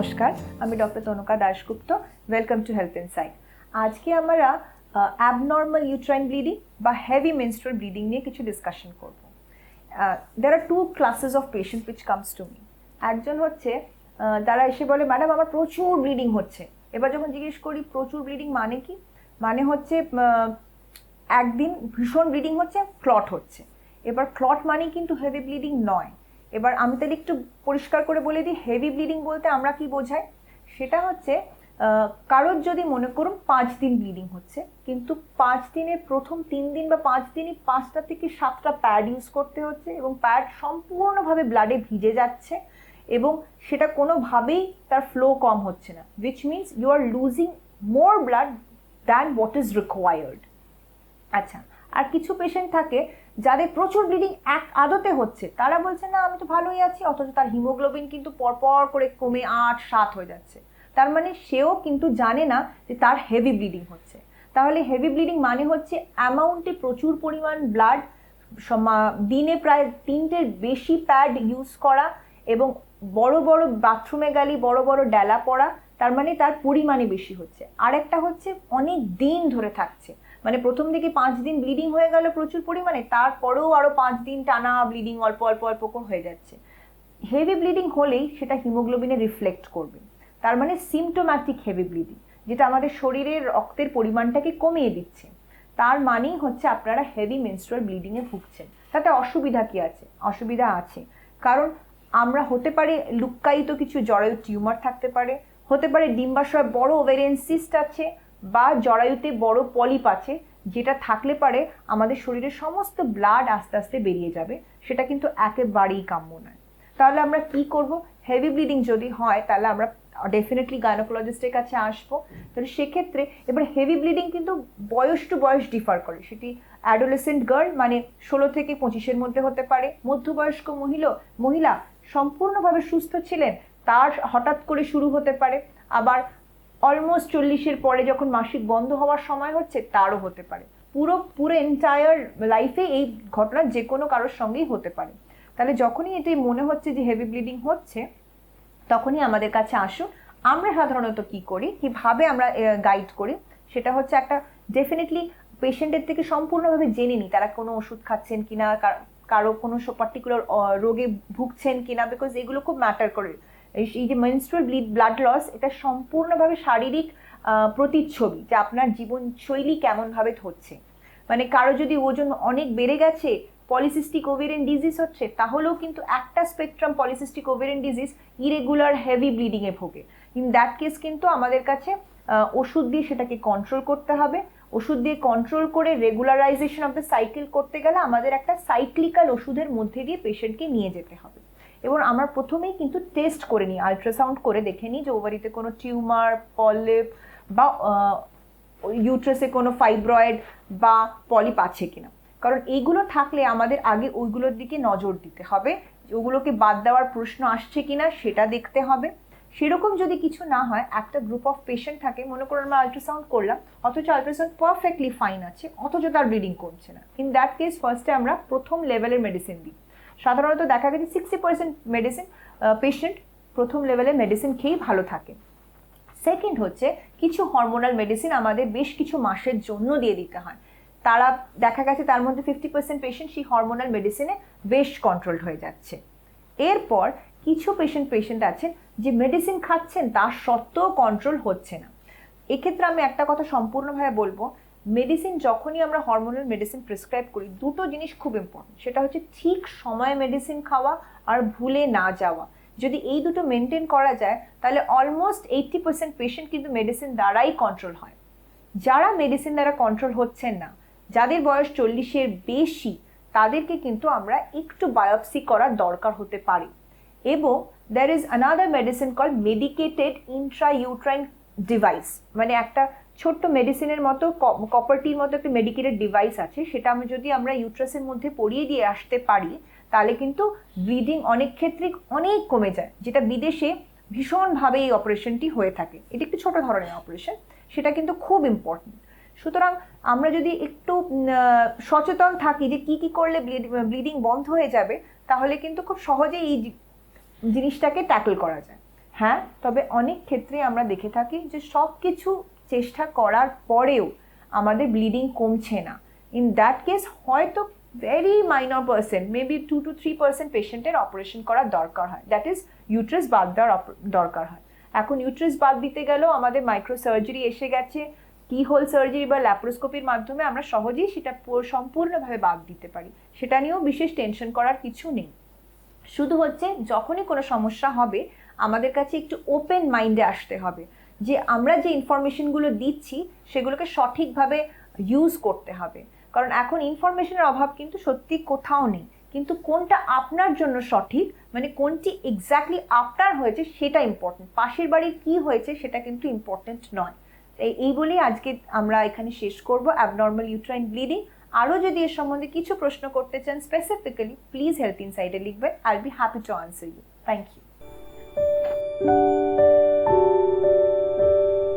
নমস্কার, আমি doctor Tanuka Dasgupta welcome to health insight আজকে আমরা অ্যাবনর্মাল ইউট্রাইন ব্লিডিং বা হেভি মেনস্ট্রুয়াল ব্লিডিং নিয়ে কিছু ডিসকাশন করব। There are two classes of patient which comes to me একজন হচ্ছে তারা এসে বলে ম্যাডাম আমার প্রচুর ব্লিডিং হচ্ছে। এবার যখন জিজ্ঞেস করি, প্রচুর ব্লিডিং মানে কি? মানে হচ্ছে একদিন ভীষণ ব্লিডিং হচ্ছে ক্লট হচ্ছে। এবার ক্লট মানে কিন্তু হেভি ব্লিডিং নয়। এবার আমি তাহলে একটু পরিষ্কার করে বলে দিই হেভি ব্লিডিং বলতে আমরা কি বোঝাই? সেটা হচ্ছে কারোর যদি মনে, করুন পাঁচ দিন ব্লিডিং হচ্ছে, কিন্তু পাঁচ দিনের প্রথম তিন দিন বা পাঁচ দিনই পাঁচটা থেকে সাতটা প্যাড ইউজ করতে হচ্ছে এবং প্যাড সম্পূর্ণভাবে ব্লাডে ভিজে যাচ্ছে এবং সেটা কোনোভাবেই তার ফ্লো কম হচ্ছে না which means you are losing more blood than what is required আচ্ছা আর কিছু পেশেন্ট থাকে যাদের প্রচুর ব্লিডিং এক আদতে হচ্ছে। তারা বলছে, না, আমি তো ভালোই আছি। অথচ তার হিমোগ্লোবিন কিন্তু পরপর করে কমে আট, সাত হয়ে যাচ্ছে। তার মানে সেও কিন্তু জানে না যে তার হেভি ব্লিডিং হচ্ছে। তাহলে হেভি ব্লিডিং মানে হচ্ছে অ্যামাউন্টে প্রচুর পরিমাণ ব্লাড দিনে প্রায় তিনটের বেশি প্যাড ইউজ করা এবং বড় বড় বাথরুমে গেলে, বড় বড় ডেলা পড়া, তার মানে তার পরিমাণে বেশি হচ্ছে। আরেকটা হচ্ছে অনেক দিন ধরে থাকছে। মানে প্রথম দিকে পাঁচ দিন ব্লিডিং হয়ে গেল প্রচুর পরিমাণে, তারপরেও আরও পাঁচ দিন টানা ব্লিডিং অল্প অল্প অল্প করে হয়ে যাচ্ছে। হেভি ব্লিডিং হলেই সেটা হিমোগ্লোবিনে রিফ্লেক্ট করবে। তার মানে সিমটোম্যাটিক হেভি ব্লিডিং যেটা আমাদের শরীরের রক্তের পরিমাণটাকে কমিয়ে দিচ্ছে। তার মানেই হচ্ছে আপনারা হেভি মেনস্ট্রুয়াল ব্লিডিংয়ে ভুগছেন। তাতে অসুবিধা কি আছে? অসুবিধা আছে। কারণ আমরা হতে পারে লুক্কায়িত কিছু জরায়ু টিউমার থাকতে পারে, হতে পারে ডিম্বাশয় বড় ওভেরিয়ান সিস্ট আছে বা জরায়ুতে বড় পলিপ আছে, যেটা থাকলে পারে আমাদের শরীরের সমস্ত ব্লাড আস্তে আস্তে বেরিয়ে যাবে। সেটা কিন্তু একেবারেই কাম্য নয়। তাহলে আমরা কি করব? হেভি ব্লিডিং যদি হয়, তাহলে আমরা ডেফিনেটলি গাইনোকোলজিস্টের কাছে আসব। তাহলে সেক্ষেত্রে এবার হেভি ব্লিডিং কিন্তু বয়স টু বয়স ডিফার করে। সেটি অ্যাডোলেসেন্ট গার্ল মানে ষোলো থেকে পঁচিশের মধ্যে হতে পারে। মধ্যবয়স্ক মহিলা মহিলা সম্পূর্ণভাবে সুস্থ ছিলেন, তার হঠাৎ করে শুরু হতে পারে। আবার অলমোস্ট চল্লিশের পরে যখন মাসিক বন্ধ হওয়ার সময় হচ্ছে, তারও হতে পারে। পুরো পুরো এন্টায়ার লাইফে এই ঘটনা যে কোনো কারোর সঙ্গেই হতে পারে। তাহলে যখনই এটাই মনে হচ্ছে যে হেভি ব্লিডিং হচ্ছে, তখনই আমাদের কাছে আসুন। আমরা সাধারণত কি করি, কীভাবে আমরা গাইড করি, সেটা হচ্ছে একটা ডেফিনেটলি পেশেন্টের থেকে সম্পূর্ণভাবে জেনে নিই, তারা কোনো ওষুধ খাচ্ছেন কিনা কার- কোনো পার্টিকুলার রোগে ভুগছেন কিনা বিকজ এগুলো খুব ম্যাটার করে। এই- যে মেনস্ট্রুয়াল ব্লিড ব্লাড লস এটা সম্পূর্ণভাবে শারীরিক প্রতিচ্ছবি যে আপনার জীবনশৈলী কেমনভাবে হচ্ছে মানে কারও যদি ওজন অনেক বেড়ে গেছে পলিসিস্টিক ওভেরিয়ান ডিজিজ হচ্ছে, তাহলেও কিন্তু একটা spectrum polycystic ovarian disease irregular heavy ব্লিডিংয়ে ভোগে। ইন দ্যাট কেস কিন্তু আমাদের কাছে ওষুধ দিয়ে সেটাকে কন্ট্রোল করতে হবে। ওষুধ দিয়ে কন্ট্রোল করে রেগুলারাইজেশন অফ দ্য সাইকেল করতে গেলে আমাদের একটা সাইক্লিক্যাল ওষুধের মধ্যে দিয়ে পেশেন্টকে নিয়ে যেতে হবে। এবং আমরা প্রথমেই কিন্তু টেস্ট করে নিই আলট্রাসাউন্ড করে দেখে নিই যে ওভারিতে কোনো টিউমার পলিপ বা ইউট্রাসে কোনো ফাইব্রয়েড বা পলিপ আছে কিনা। কারণ এইগুলো থাকলে আমাদের আগে ওইগুলোর দিকে নজর দিতে হবে ওগুলোকে বাদ দেওয়ার প্রশ্ন আসছে কিনা সেটা দেখতে হবে। সেরকম যদি কিছু না হয়, একটা গ্রুপ অফ পেশেন্ট থাকে, মনে করুন আমরা আলট্রাসাউন্ড করলাম, অথচ আলট্রাসাউন্ড পারফেক্টলি ফাইন আছে, অথচ তার ব্লিডিং কমছে না। ইন দ্যাট কেস ফার্স্টে আমরা প্রথম লেভেলের মেডিসিন দিই। সাধারণত দেখা গেছে সিক্সটি পার্সেন্ট মেডিসিন পেশেন্ট প্রথম লেভেলে মেডিসিন খেয়েই ভালো থাকে। সেকেন্ড হচ্ছে, কিছু হরমোনাল মেডিসিন আমাদের বেশ কিছু মাসের জন্য দিয়ে দিতে হয়। তারা দেখা গেছে তার মধ্যে ফিফটি পার্সেন্ট পেশেন্ট সেই হরমোনাল মেডিসিনে বেশ কন্ট্রোলড হয়ে যাচ্ছে। এরপর কিছু পেশেন্ট পেশেন্ট আছেন যে মেডিসিন খাচ্ছেন তার সত্ত্বেও কন্ট্রোল হচ্ছে না। এক্ষেত্রে আমি একটা কথা সম্পূর্ণভাবে বলব মেডিসিন যখনই আমরা হরমোনাল মেডিসিন প্রেসক্রাইব করি, দুটো জিনিস খুব ইম্পর্টেন্ট সেটা হচ্ছে ঠিক সময়ে মেডিসিন খাওয়া আর ভুলে না যাওয়া। যদি এই দুটো মেনটেন করা যায়, তাহলে অলমোস্ট এইটটি পার্সেন্ট পেশেন্ট কিন্তু মেডিসিন দ্বারাই কন্ট্রোল হয়। যারা মেডিসিন দ্বারা কন্ট্রোল হচ্ছেন না, যাদের বয়স চল্লিশের বেশি, তাদেরকে কিন্তু আমরা একটু বায়োপসি করার দরকার হতে পারে। এবং there is another medicine call medicated intrauterine device মানে একটা ছোট্ট মেডিসিনের মতো কপারটির মতো একটা মেডিকেটেড ডিভাইস আছে, সেটা আমি যদি আমরা ইউট্রাসের মধ্যে পরিয়ে দিয়ে আসতে পারি, তাহলে কিন্তু ব্লিডিং অনেক ক্ষেত্রে অনেক কমে যায়, যেটা বিদেশে ভীষণভাবে এই অপারেশনটি হয়ে থাকে। এটি একটি ছোট ধরনের অপারেশন সেটা কিন্তু খুব ইম্পর্টেন্ট সুতরাং আমরা যদি একটু সচেতন থাকি যে কি কি করলে ব্লিডিং বন্ধ হয়ে যাবে, তাহলে কিন্তু খুব সহজেই এই জিনিসটাকে ট্যাকল করা যায়। হ্যাঁ তবে অনেক ক্ষেত্রে আমরা দেখে থাকি যে সব কিছু চেষ্টা করার পরেও আমাদের ব্লিডিং কমছে না। ইন দ্যাট কেস হয়তো very minor percent maybe two two three percent পেশেন্টের অপারেশন করার দরকার হয়। দ্যাট ইজ ইউট্রেস বাদ দেওয়ার দরকার হয়। এখন ইউট্রেস বাদ দিতে গেলেও আমাদের মাইক্রো সার্জারি এসে গেছে। কি হোল সার্জারি বা ল্যাপ্রোস্কোপির মাধ্যমে আমরা সহজেই সেটা সম্পূর্ণভাবে বাদ দিতে পারি। সেটা নিয়েও বিশেষ টেনশন করার কিছু নেই। শুধু হচ্ছে, যখনই কোনো সমস্যা হবে, আমাদের কাছে একটু ওপেন মাইন্ডে আসতে হবে। যে আমরা যে ইনফরমেশনগুলো দিচ্ছি, সেগুলোকে সঠিকভাবে ইউজ করতে হবে। কারণ এখন ইনফরমেশনের অভাব কিন্তু সত্যি কোথাও নেই। কিন্তু কোনটা আপনার জন্য সঠিক মানে কোনটি এক্স্যাক্টলি আপনার হয়েছে, সেটা ইম্পর্টেন্ট পাশের বাড়ির কী হয়েছে, সেটা কিন্তু ইম্পর্টেন্ট নয়। এই বলেই আজকে আমরা এখানে শেষ করব। অ্যাবনর্মাল ইউট্রাইন ব্লিডিং আরও যদি এর সম্বন্ধে কিছু প্রশ্ন করতে চান স্পেসিফিক্যালি প্লিজ হেলথ ইনসাইডে লিখবেন। I be happy to answer you thank you